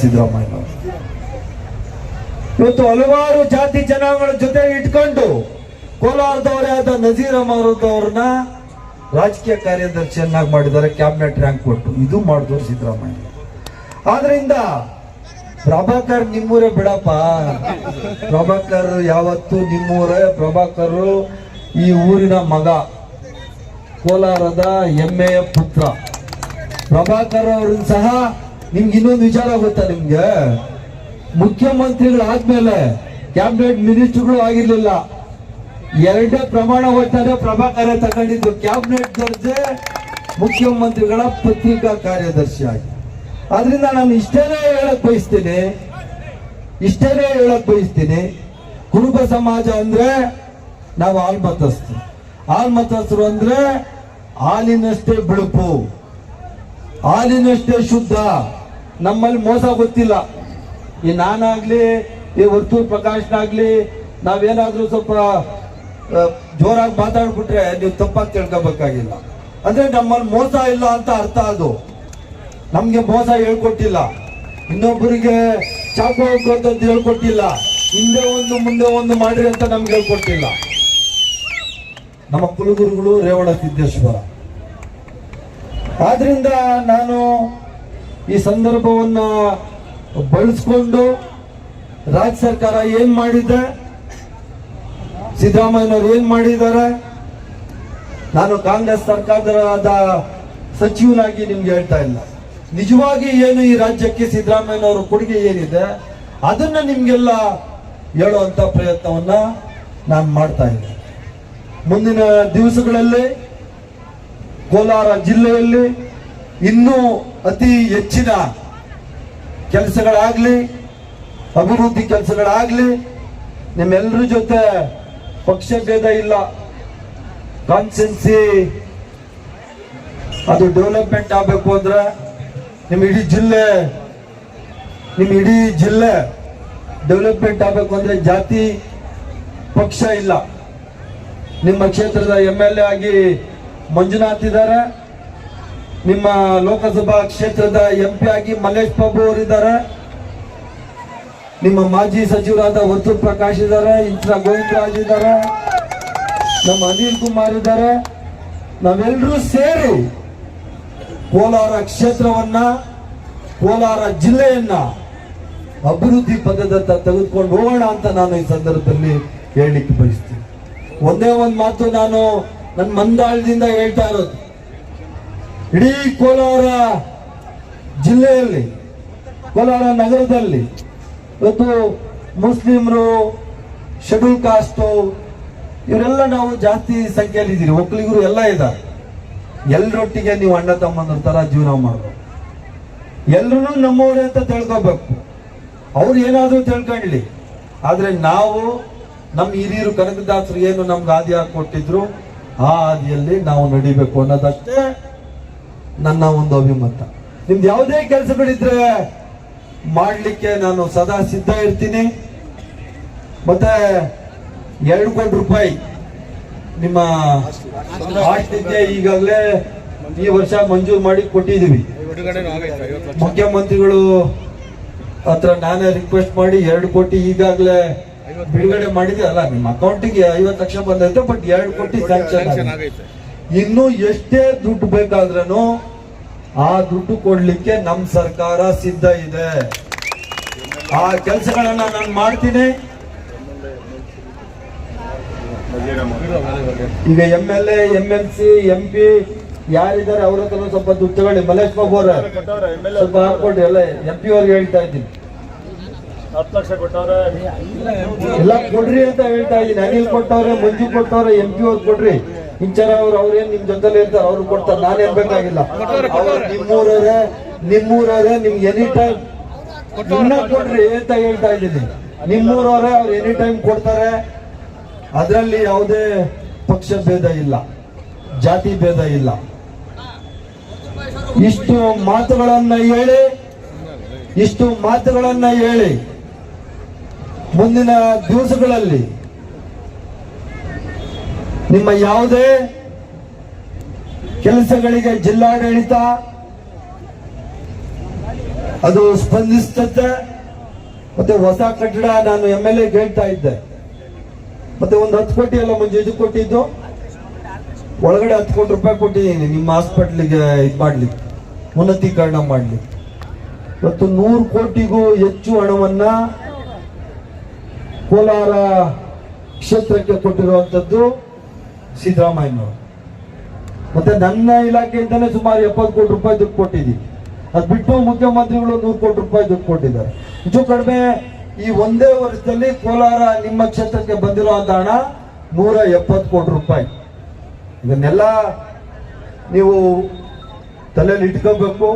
ಸಿದ್ದರಾಮಯ್ಯ ಅವರು. ಇವತ್ತು ಹಲವಾರು ಜಾತಿ ಜನಾಂಗಗಳ ಜೊತೆ ಇಟ್ಕೊಂಡು ಕೋಲಾರದವರೇ ಆದ ನಜೀರ್ ಅಹಮದ್ ಅವ್ರನ್ನ ರಾಜಕೀಯ ಕಾರ್ಯದರ್ಶಿಯನ್ನಾಗಿ ಮಾಡಿದ್ದಾರೆ, ಕ್ಯಾಬಿನೆಟ್ ರ್ಯಾಂಕ್ ಕೊಟ್ಟು. ಇದು ಮಾಡಿದವರು ಸಿದ್ದರಾಮಯ್ಯ. ಆದ್ರಿಂದ ಪ್ರಭಾಕರ್ ನಿಮ್ಮೂರೇ ಬಿಡಪ್ಪ. ಪ್ರಭಾಕರ್ ಯಾವತ್ತು ನಿಮ್ಮೂರೇ. ಪ್ರಭಾಕರ್ ಈ ಊರಿನ ಮಗ, ಕೋಲಾರದ ಹೆಮ್ಮೆಯ ಪುತ್ರ. ಪ್ರಭಾಕರ್ ಅವ್ರನ್ನ ಸಹ ನಿಮ್ಗೆ ಇನ್ನೊಂದು ವಿಚಾರ ಗೊತ್ತಾ ನಿಮ್ಗೆ? ಮುಖ್ಯಮಂತ್ರಿಗಳಾದ್ಮೇಲೆ ಕ್ಯಾಬಿನೆಟ್ ಮಿನಿಸ್ಟರ್ಗಳು ಆಗಿರ್ಲಿಲ್ಲ. ಎರಡೇ ಪ್ರಮಾಣ ವಚನ ಪ್ರಭಾಕರ ತಗೊಂಡಿದ್ದು ಕ್ಯಾಬಿನೆಟ್ ದರ್ಜೆ ಮುಖ್ಯಮಂತ್ರಿಗಳ ಪತ್ರಿಕಾ ಕಾರ್ಯದರ್ಶಿಯಾಗಿ ಅದರಿಂದ ನಾನು ಇಷ್ಟೇನೇ ಹೇಳಕ್ ಬಯಸ್ತೀನಿ. ಇಷ್ಟೇನೇ ಹೇಳಕ್ ಬಯಸ್ತೀನಿ. ಕುರುಬ ಸಮಾಜ ಅಂದ್ರೆ ನಾವು ಆಲ್ಮತಸ್ಥರು ಅಂದ್ರೆ ಹಾಲಿನಷ್ಟೇ ಬಿಳುಪು. ಹಾಲಿನಷ್ಟೇ ಶುದ್ಧ. ನಮ್ಮಲ್ಲಿ ಮೋಸ ಗೊತ್ತಿಲ್ಲ. ಈ ನಾನಾಗ್ಲಿ, ಈ ವರ್ತೂರ್ ಪ್ರಕಾಶ್ನಾಗ್ಲಿ ನಾವೇನಾದ್ರೂ ಸ್ವಲ್ಪ ಜೋರಾಗಿ ಮಾತಾಡ್ಬಿಟ್ರೆ ನೀವು ತಪ್ಪಾಗಿ ತಿಳ್ಕೊಬೇಕಾಗಿಲ್ಲ. ಅಂದ್ರೆ ನಮ್ಮಲ್ಲಿ ಮೋಸ ಇಲ್ಲ ಅಂತ ಅರ್ಥ ಅದು. ನಮ್ಗೆ ಮೋಸ ಹೇಳ್ಕೊಟ್ಟಿಲ್ಲ. ಇನ್ನೊಬ್ಬರಿಗೆ ಚಾಕು ಅಂತ ಹೇಳ್ಕೊಟ್ಟಿಲ್ಲ. ಹಿಂದೆ ಒಂದು, ಮುಂದೆ ಒಂದು ಮಾಡ್ರಿ ಅಂತ ನಮ್ಗೆ ಹೇಳ್ಕೊಟ್ಟಿಲ್ಲ. ನಮ್ಮ ಕುಲಗುರುಗಳು ರೇವಣ ಸಿದ್ದೇಶ್ವರ. ಆದ್ರಿಂದ ನಾನು ಈ ಸಂದರ್ಭವನ್ನ ಬಳಸ್ಕೊಂಡು ರಾಜ್ಯ ಸರ್ಕಾರ ಏನ್ ಮಾಡಿದೆ? ಸಿದ್ದರಾಮಯ್ಯನವರು ಏನ್ ಮಾಡಿದ್ದಾರೆ? ನಾನು ಕಾಂಗ್ರೆಸ್ ಸರ್ಕಾರದ ಸಚಿವನಾಗಿ ನಿಮ್ಗೆ ಹೇಳ್ತಾ ಇಲ್ಲ. ನಿಜವಾಗಿ ಏನು ಈ ರಾಜ್ಯಕ್ಕೆ ಸಿದ್ದರಾಮಯ್ಯನವರ ಕೊಡುಗೆ ಏನಿದೆ? ಅದನ್ನ ನಿಮ್ಗೆಲ್ಲ ಹೇಳುವಂತ ಪ್ರಯತ್ನವನ್ನ ನಾನು ಮಾಡ್ತಾ ಇದ್ದೆ ಮುಂದಿನ ದಿವಸಗಳಲ್ಲಿ ಕೋಲಾರ ಜಿಲ್ಲೆಯಲ್ಲಿ ಇನ್ನೂ ಅತಿ ಹೆಚ್ಚಿನ ಕೆಲಸಗಳಾಗ್ಲಿ, ಅಭಿವೃದ್ಧಿ ಕೆಲಸಗಳಾಗ್ಲಿ ನಿಮ್ಮೆಲ್ಲರ ಜೊತೆ ಪಕ್ಷ ಭೇದ ಇಲ್ಲ. ಕಾನ್ಸೆನ್ಸಿ ಅದು ಡೆವಲಪ್ಮೆಂಟ್ ಆಗಬೇಕು ಅಂದ್ರೆ ನಿಮ್ಮ ಇಡೀ ಜಿಲ್ಲೆ ನಿಮ್ಮ ಇಡೀ ಜಿಲ್ಲೆ ಡೆವಲಪ್ಮೆಂಟ್ ಆಗಬೇಕು ಅಂದ್ರೆ ಜಾತಿ ಪಕ್ಷ ಇಲ್ಲ. ನಿಮ್ಮ ಕ್ಷೇತ್ರದ ಎಂ ಎಲ್ ಎ ಆಗಿ ಮಂಜುನಾಥ್ ಇದ್ದಾರೆ. ನಿಮ್ಮ ಲೋಕಸಭಾ ಕ್ಷೇತ್ರದ ಎಂ ಪಿ ಆಗಿ ಮಲ್ಲೇಶ್ ಬಾಬು ಅವರಿದ್ದಾರೆ. ನಿಮ್ಮ ಮಾಜಿ ಸಚಿವರಾದ ವರ್ತೂರ್ ಪ್ರಕಾಶ್ ಇದ್ದಾರೆ ಇಂತ್ರ ಗೋವಿಂದರಾಜ್ ಇದ್ದಾರೆ, ನಮ್ಮ ಅನಿಲ್ ಕುಮಾರ್ ಇದ್ದಾರೆ. ನಾವೆಲ್ಲರೂ ಸೇರಿ ಕೋಲಾರ ಕ್ಷೇತ್ರವನ್ನ, ಕೋಲಾರ ಜಿಲ್ಲೆಯನ್ನ ಅಭಿವೃದ್ಧಿ ಪದದತ್ತ ತೆಗೆದುಕೊಂಡು ಹೋಗೋಣ ಅಂತ ನಾನು ಈ ಸಂದರ್ಭದಲ್ಲಿ ಹೇಳಲಿಕ್ಕೆ ಬಯಸ್ತೀನಿ. ಒಂದೇ ಒಂದು ಮಾತು ನಾನು ನನ್ನ ಮಂದಾಳದಿಂದ ಹೇಳ್ತಾ ಇರೋದು. ಇಡೀ ಕೋಲಾರ ಜಿಲ್ಲೆಯಲ್ಲಿ, ಕೋಲಾರ ನಗರದಲ್ಲಿ ಇವತ್ತು ಮುಸ್ಲಿಮರು ಶೆಡ್ಯೂಲ್ ಕಾಸ್ಟು ಇವರೆಲ್ಲ ನಾವು ಜಾಸ್ತಿ ಸಂಖ್ಯೆಯಲ್ಲಿ ಇದ್ದೀರಿ ಒಕ್ಕಲಿಗರು ಎಲ್ಲ ಇದ್ದಾರೆ. ಎಲ್ಲರೊಟ್ಟಿಗೆ ನೀವು ಅಣ್ಣ ತಮ್ಮಂದ್ರ ತರ ಜೀವನ ಮಾಡಬೇಕು. ಎಲ್ಲರೂ ನಮ್ಮವರೇ ಅಂತ ತಿಳ್ಕೊಬೇಕು. ಅವ್ರು ಏನಾದರೂ ತಿಳ್ಕೊಳ್ಳಿ ಆದರೆ ನಾವು ನಮ್ಮ ಹಿರಿಯರು ಕನಕದಾಸರು ಏನು ನಮ್ಗೆ ಆದಿ ಕೊಟ್ಟಿದ್ರು, ಆ ಹಾದಿಯಲ್ಲಿ ನಾವು ನಡಿಬೇಕು ಅನ್ನೋದಷ್ಟೇ ನನ್ನ ಒಂದು ಅಭಿಮತ. ನಿಮ್ದು ಯಾವುದೇ ಕೆಲಸಗಳಿದ್ರೆ ಮಾಡ್ಲಿಕ್ಕೆ ನಾನು ಸದಾ ಸಿದ್ಧ ಇರ್ತೀನಿ. ಮತ್ತೆ ಎರಡು ಕೋಟಿ ರೂಪಾಯಿ ನಿಮ್ಮ ಆಸ್ತಿಗೆ ಈಗಾಗಲೇ ಈ ವರ್ಷ ಮಂಜೂರು ಮಾಡಿ ಕೊಟ್ಟಿದ್ದೀವಿ. ಮುಖ್ಯಮಂತ್ರಿಗಳು ಹತ್ರ ನಾನೇ ರಿಕ್ವೆಸ್ಟ್ ಮಾಡಿ ಎರಡು ಕೋಟಿ ಈಗಾಗಲೇ ಬಿಡುಗಡೆ ಮಾಡಿದೆ. ಅಲ್ಲ, ನಿಮ್ಮ ಅಕೌಂಟಿಗೆ ಐವತ್ತು ಲಕ್ಷ ಬಂದೈತೆ ಬಟ್ ಎರಡು ಕೋಟಿ ಸ್ಯಾಂಕ್ಷನ್ ಇನ್ನು ಎಷ್ಟೇ ದುಡ್ಡು ಬೇಕಾದ್ರೂ ಆ ದುಡ್ಡು ಕೊಡ್ಲಿಕ್ಕೆ ನಮ್ಮ ಸರ್ಕಾರ ಸಿದ್ಧ ಇದೆ. ಆ ಕೆಲಸಗಳನ್ನ ನಾನು ಮಾಡ್ತೀನಿ. ಈಗ M L A M L C M P ಯಾರಿದ್ದಾರೆ ಅವ್ರ ಹತ್ರ ಸ್ವಲ್ಪ ದುಡ್ಡು ತಗೊಳ್ಳಿ. ಮಲೇಶ್ ಬಾಬು ಅವರ ಸ್ವಲ್ಪ ಹಾಕೊಡ್ರಿ ಎಲ್ಲ ಎಂ ಪಿ ಅವ್ರಿಗೆ ಹೇಳ್ತಾ ಇದ್ದೀನಿ. ಹತ್ತು ಲಕ್ಷ ಕೊಟ್ಟವ್ರೆ. ಎಲ್ಲ ಕೊಡ್ರಿ ಅಂತ ಹೇಳ್ತಾ ಇದ್ದೀನಿ. ಅನಿಲ್ ಕೊಟ್ಟವ್ರೆ ಮಂಜು ಕೊಟ್ಟವ್ರೆ ಎಂ ಪಿ ಅವ್ರು ಕೊಡ್ರಿ. ಇಂಚರ ಅವ್ರು ಅವ್ರೇನ್ ನಿಮ್ ಜೊತೆಲಿ ಇರ್ತಾರೆ ಅವ್ರು ಕೊಡ್ತಾರೆ. ನಾನೇನ್ ಬೇಕಾಗಿಲ್ಲ. ಅವ್ರು ನಿಮ್ಮೂರವ್ರೆ ನಿಮ್ಮೂರವ್ರೆ ನಿಮ್ಗೆ ಎನಿ ಟೈಮ್ ಇನ್ನ ಕೊಡ್ರಿ ಅಂತ ಹೇಳ್ತಾ ಇದ್ದೀನಿ. ನಿಮ್ಮೂರವ್ರೆ ಅವ್ರು ಎನಿ ಟೈಮ್ ಕೊಡ್ತಾರೆ. ಅದರಲ್ಲಿ ಯಾವುದೇ ಪಕ್ಷ ಭೇದ ಇಲ್ಲ. ಜಾತಿ ಭೇದ ಇಲ್ಲ. ಇಷ್ಟು ಮಾತುಗಳನ್ನ ಹೇಳಿ ಇಷ್ಟು ಮಾತುಗಳನ್ನ ಹೇಳಿ ಮುಂದಿನ ದಿವಸಗಳಲ್ಲಿ ನಿಮ್ಮ ಯಾವುದೇ ಕೆಲಸಗಳಿಗೆ ಜಿಲ್ಲಾಡಳಿತ ಅದು ಸ್ಪಂದಿಸ್ತದೆ. ಮತ್ತೆ ಹೊಸ ಕಟ್ಟಡ ನಾನು ಎಂ ಎಲ್ ಎ ಹೇಳ್ತಾ ಇದ್ದೆ. ಮತ್ತೆ ಒಂದು ಹತ್ತು ಕೋಟಿ ಅಲ್ಲ ಮುಂಚೆ ಇದು ಕೊಟ್ಟಿದ್ದು. ಒಳಗಡೆ ಹತ್ತು ಕೋಟಿ ರೂಪಾಯಿ ಕೊಟ್ಟಿದ್ದೀನಿ ನಿಮ್ಮ ಹಾಸ್ಪಿಟ್ಲಿಗೆ ಇದು ಮಾಡ್ಲಿಕ್ಕೆ, ಉನ್ನತೀಕರಣ ಮಾಡ್ಲಿಕ್ಕೆ. ಇವತ್ತು ನೂರು ಕೋಟಿಗೂ ಹೆಚ್ಚು ಹಣವನ್ನ ಕೋಲಾರ ಕ್ಷೇತ್ರಕ್ಕೆ ಕೊಟ್ಟಿರುವಂತದ್ದು ಸಿದ್ದರಾಮಯ್ಯನವರು. ಮತ್ತೆ ನನ್ನ ಇಲಾಖೆಯಿಂದಲೇ ಸುಮಾರು ಎಪ್ಪತ್ತು ಕೋಟಿ ರೂಪಾಯಿ ದುಡ್ಡು ಕೊಟ್ಟಿದ್ದೀವಿ. ಅದು ಬಿಟ್ಟು ಮುಖ್ಯಮಂತ್ರಿಗಳು ನೂರು ಕೋಟಿ ರೂಪಾಯಿ ದುಡ್ಡು ಕೊಟ್ಟಿದ್ದಾರೆ. ಹೆಚ್ಚು ಕಡಿಮೆ ಈ ಒಂದೇ ವರ್ಷದಲ್ಲಿ ಕೋಲಾರ ನಿಮ್ಮ ಕ್ಷೇತ್ರಕ್ಕೆ ಬಂದಿರುವಂತ ಹಣ ನೂರ ಎಪ್ಪತ್ತು ಕೋಟಿ ರೂಪಾಯಿ. ಇದನ್ನೆಲ್ಲ ನೀವು ತಲೆಯಲ್ಲಿ ಇಟ್ಕೋಬೇಕು.